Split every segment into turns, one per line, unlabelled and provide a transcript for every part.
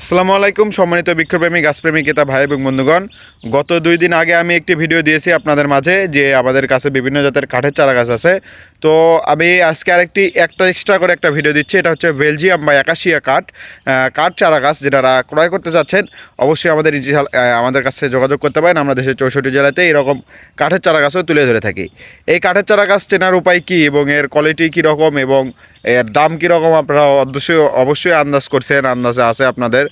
আসসালামু আলাইকুম, সম্মানিত বৃক্ষপ্রেমী গাছপ্রেমী ক্রেতা, ভাই এবং বন্ধুগণ। গত দুই দিন আগে আমি একটি ভিডিও দিয়েছি আপনাদের মাঝে যে আমাদের কাছে বিভিন্ন জাতের কাঠের চারা গাছ আছে। তো আমি আজকে আরেকটি, একটা এক্সট্রা করে একটা ভিডিও দিচ্ছি। এটা হচ্ছে বেলজিয়াম বা একাশিয়া কাঠ কাঠ চারা গাছ যেটারা ক্রয় করতে চাচ্ছেন অবশ্যই আমাদের আমাদের কাছে যোগাযোগ করতে পারেন। আমরা দেশের চৌষট্টি জেলাতে এরকম কাঠের চারা গাছও তুলে ধরে থাকি। এই কাঠের চারা গাছ চেনার উপায় কী এবং এর কোয়ালিটি কীরকম এবং এর দাম কীরকম আপনারা অবশ্যই অবশ্যই আন্দাজ করছেন, আন্দাজে আছে আপনাদের।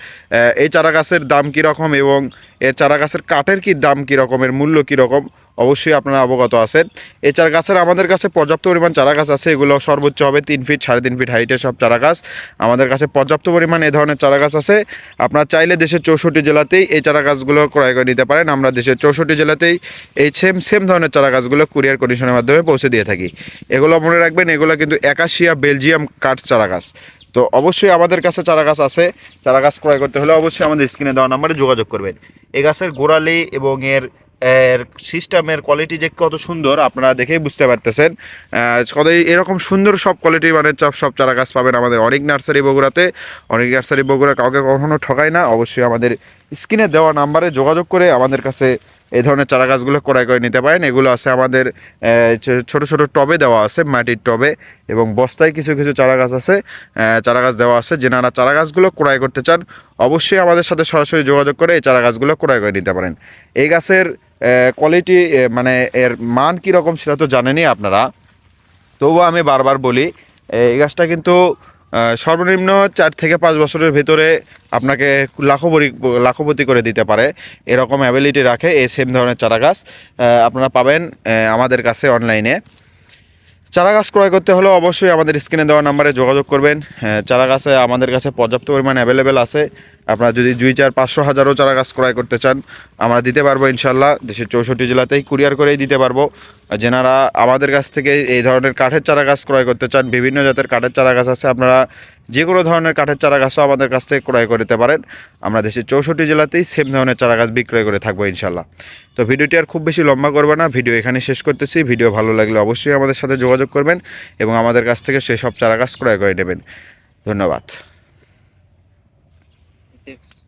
এই চারা গাছের দাম কীরকম এবং এর চারা গাছের কাঠের কী দাম কীরকম এর মূল্য কীরকম অবশ্যই আপনারা অবগত আছেন। এই চারা গাছের আমাদের কাছে পর্যাপ্ত পরিমাণ চারা গাছ আছে, এগুলো সর্বোচ্চ হবে তিন ফিট, সাড়ে তিন ফিট হাইটের সব চারা গাছ আমাদের কাছে পর্যাপ্ত পরিমাণ এ ধরনের চারা গাছ আছে। আপনারা চাইলে দেশের চৌষট্টি জেলাতেই এই চারা গাছগুলো ক্রয় করে নিতে পারেন। আমরা দেশের চৌষট্টি জেলাতেই এই সেম সেম ধরনের চারা গাছগুলো কুরিয়ার কন্ডিশনের মাধ্যমে পৌঁছে দিয়ে থাকি। এগুলো মনে রাখবেন, এগুলো কিন্তু একাশিয়া, বেলজিয়াম কাঠ চারা গাছ তো অবশ্যই আমাদের কাছে চারা গাছ আছে। চারা গাছ ক্রয় করতে হলে অবশ্যই আমাদের স্ক্রিনে দেওয়া নাম্বারে যোগাযোগ করবেন। এই গাছের গোড়ালি এবং এর এর সিস্টেমের কোয়ালিটি যে কত সুন্দর আপনারা দেখেই বুঝতে পারতেছেন। আহ, কত এরকম সুন্দর সব কোয়ালিটি মানে সব সব চারা গাছ পাবেন আমাদের অনেক নার্সারি বগুড়াতে। অনেক নার্সারি বগুড়া কাউকে কখনো ঠকায় না। অবশ্যই আমাদের স্ক্রিনে দেওয়া নাম্বারে যোগাযোগ করে আমাদের কাছে এই ধরনের চারা গাছগুলো ক্রয় করে নিতে পারেন। এগুলো আছে আমাদের ছোট ছোট টবে দেওয়া আছে, মাটির টবে এবং বস্তায় কিছু কিছু চারা গাছ আছে চারা গাছ দেওয়া আছে যেনারা চারা গাছগুলো ক্রয় করতে চান, অবশ্যই আমাদের সাথে সরাসরি যোগাযোগ করে এই চারা গাছগুলো ক্রয় করে নিতে পারেন। এই গাছের কোয়ালিটি মানে এর মান কীরকম সেটা তো জানেনই আপনারা। তবুও আমি বারবার বলি এই গাছটা কিন্তু সর্বনিম্ন চার থেকে পাঁচ বছরের ভেতরে আপনাকে লাখপতি লাখোপতি করে দিতে পারে। এরকম অ্যাবিলিটি রাখে এই সেম ধরনের চারা গাছ। আপনারা পাবেন আমাদের কাছে অনলাইনে চারা গাছ ক্রয় করতে হলে অবশ্যই আমাদের স্ক্রিনে দেওয়া নাম্বারে যোগাযোগ করবেন। চারাগাছে চারা গাছে আমাদের কাছে পর্যাপ্ত পরিমাণ অ্যাভেলেবেল আছে। আপনারা যদি দুই চার পাঁচশো হাজারও চারা গাছ ক্রয় করতে চান, আমরা দিতে পারব ইনশাল্লাহ। দেশের চৌষট্টি জেলাতেই কুরিয়ার করেই দিতে পারব। যেনারা আমাদের কাছ থেকে এই ধরনের কাঠের চারা গাছ ক্রয় করতে চান, বিভিন্ন জাতের কাঠের চারা গাছ আছে, আপনারা যে কোনো ধরনের কাঠের চারা গাছও আমাদের কাছ থেকে ক্রয় করতে পারেন। আমরা দেশের চৌষট্টি জেলাতেই সেম ধরনের চারা গাছ বিক্রয় করে থাকব ইনশাল্লাহ। তো ভিডিওটি আর খুব বেশি লম্বা করবে না, ভিডিও এখানে শেষ করতেছি। ভিডিও ভালো লাগলে অবশ্যই আমাদের সাথে যোগাযোগ করবেন এবং আমাদের কাছ থেকে সেই সব চারা গাছ ক্রয় করে নেবেন। ধন্যবাদ। Thanks.